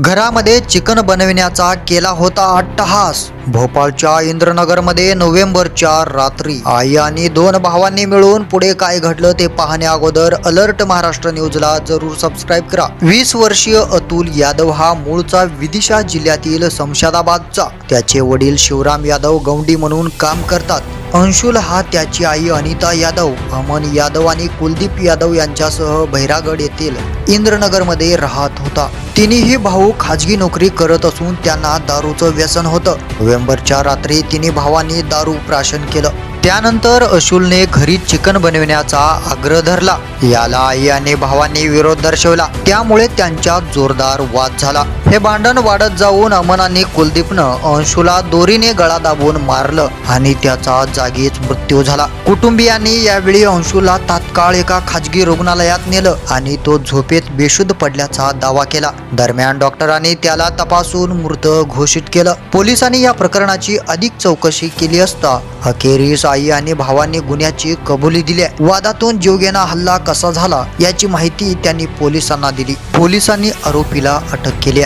घरामध्ये चिकन बनविण्याचा केला होता अट्टहास. भोपाळच्या इंद्रनगरमध्ये नोव्हेंबरच्या रात्री आई आणि दोन भावांनी मिळून पुढे काय घडलं ते पाहण्या अगोदर अलर्ट महाराष्ट्र न्यूजला जरूर सबस्क्राईब करा. वीस वर्षीय अतुल यादव हा मूळचा विदिशा जिल्ह्यातील समशादाबादचा. त्याचे वडील शिवराम यादव गौंडी म्हणून काम करतात. अंशुल हा त्याची आई अनिता यादव अमन यादव आणि कुलदीप यादव यांच्यासह भैरागड येथील इंद्रनगरमध्ये राहत होता. तिन्ही भाऊ खाजगी नोकरी करत असून त्यांना दारूचं व्यसन होतं. नोव्हेंबरच्या रात्री तिन्ही भावांनी दारू प्राशन केलं. त्यानंतर अशुलने घरी चिकन बनविण्याचा आग्रह धरला. याला आई आणि भावांनी विरोध दर्शवला. त्यामुळे त्यांच्यात जोरदार वाद झाला. हे भांडण वाढत जाऊन अमन आणि कुलदीपनं अंशुला दोरीने गळा दाबून मारलं आणि त्याचा जागीच मृत्यू झाला. कुटुंबियांनी यावेळी अंशुला तात्काळ एका खाजगी रुग्णालयात नेलं आणि तो झोपेत बेशुद्ध पडल्याचा दावा केला. दरम्यान डॉक्टरांनी त्याला तपासून मृत घोषित केलं. पोलिसांनी या प्रकरणाची अधिक चौकशी केली असता अखेरीस साई आणि भावाने गुन्ह्याची कबुली दिली वादातून जीवघेणा हल्ला कसा झाला याची माहिती त्यांनी पोलिसांना दिली. पोलिसांनी आरोपीला अटक केली